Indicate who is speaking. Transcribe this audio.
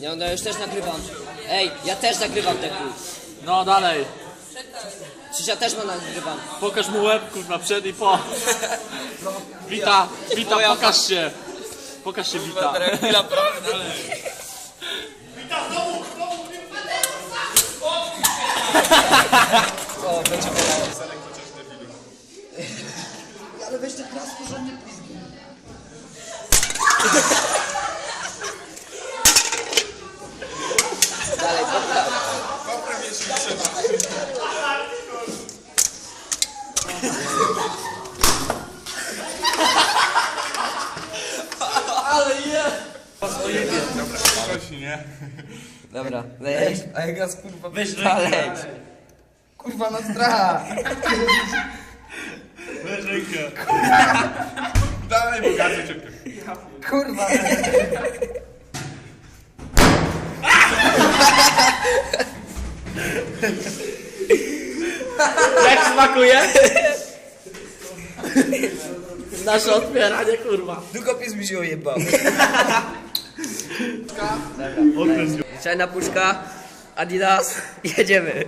Speaker 1: Nie, no już też nagrywam. Ej, ja też nagrywam ten chuj.
Speaker 2: No dalej.
Speaker 1: Przecież ja też ma nagrywam.
Speaker 2: Pokaż mu łeb, kurwa, przed i po. Wita, Wita, pokaż się. Pokaż się, Wita.
Speaker 1: Dalej, popraw.
Speaker 3: Prosi, nie?
Speaker 1: Dobra, leć.
Speaker 4: A jak raz kurwa
Speaker 2: Weź
Speaker 1: Dalej.
Speaker 4: Kurwa na strach!
Speaker 3: Weź rękę. Dalej, bo gazy.
Speaker 4: Kurwa!
Speaker 2: Jak smakuje? Nasze otwieranie, kurwa.
Speaker 4: Długopis mi się ojebał.
Speaker 1: Czajna puszka, Adidas, jedziemy.